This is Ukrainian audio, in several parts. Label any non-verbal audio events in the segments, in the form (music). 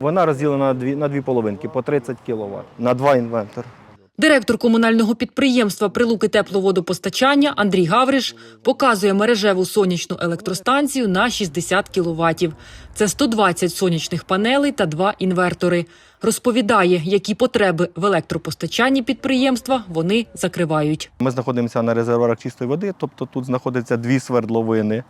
Вона розділена на дві, на дві половинки по 30 кВт на два інвертори. Директор комунального підприємства Прилуки тепловодопостачання Андрій Гавриш показує мережеву сонячну електростанцію на 60 кіловатів. Це 120 сонячних панелей та два інвертори. Розповідає, які потреби в електропостачанні підприємства вони закривають. Ми знаходимося на резервуарах чистої води, тобто тут знаходяться дві свердловини,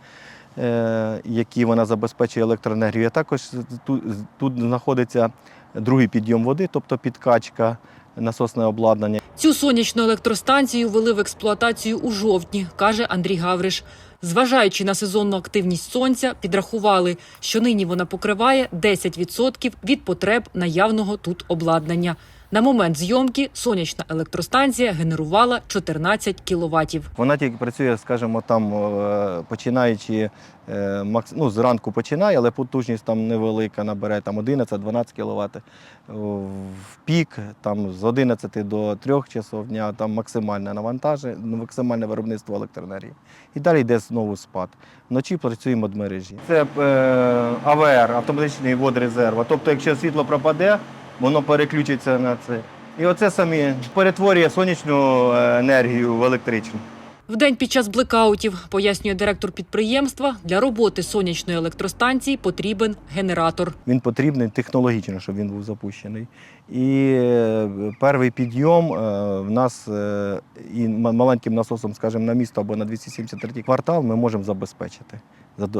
які вона забезпечує електроенергію. Також тут, тут знаходиться другий підйом води, тобто підкачка, насосне обладнання. Цю сонячну електростанцію ввели в експлуатацію у жовтні, каже Андрій Гавриш. Зважаючи на сезонну активність сонця, підрахували, що нині вона покриває 10% від потреб наявного тут обладнання. На момент зйомки сонячна електростанція генерувала 14 кіловатів. Вона тільки працює, скажімо, там, е, починаючи е, ну, зранку починає, але потужність там невелика, набере там 11-12 кВт. В пік там, з 11 до 3 часов дня там максимальне навантаження, максимальне виробництво електроенергії. І далі йде знову спад. Вночі працюємо від мережі. Це е, АВР, автоматичний водрезерв. Тобто, якщо світло пропаде, воно переключиться на це. І оце самі перетворює сонячну е, енергію в електричну. Вдень під час блекаутів, пояснює директор підприємства, для роботи сонячної електростанції потрібен генератор. Він потрібний технологічно, щоб він був запущений. І е, перший підйом е, в нас е, і маленьким насосом, скажімо, на місто або на 273 квартал ми можемо забезпечити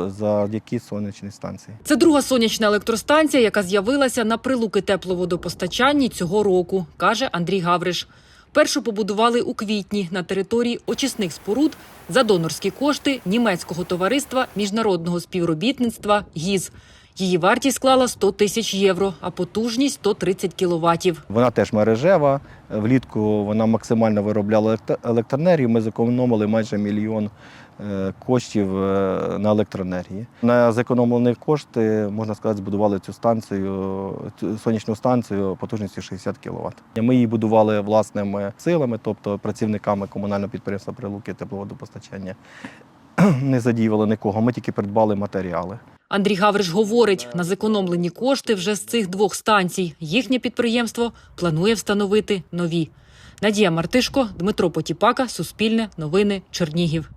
завдяки сонячній станції. Це друга сонячна електростанція, яка з'явилася на прилуки тепловодопостачанні цього року, каже Андрій Гавриш. Першу побудували у квітні на території очисних споруд за донорські кошти німецького товариства міжнародного співробітництва ГІЗ. Її вартість склала 100 тисяч євро, а потужність 130 кіловатів. Вона теж мережева. Влітку вона максимально виробляла електроенергію. Ми зекономили майже мільйон е, коштів е, на електроенергії. На зекономлені кошти, можна сказати, збудували цю станцію, цю сонячну станцію потужністю 60 кВт. Ми її будували власними силами, тобто працівниками комунального підприємства Прилуки тепловодопостачання. (clears throat) Не задіювали нікого, ми тільки придбали матеріали. Андрій Гавриш говорить, на зекономлені кошти вже з цих двох станцій їхнє підприємство планує встановити нові. Надія Мартишко, Дмитро Потіпака, Суспільне, Новини, Чернігів.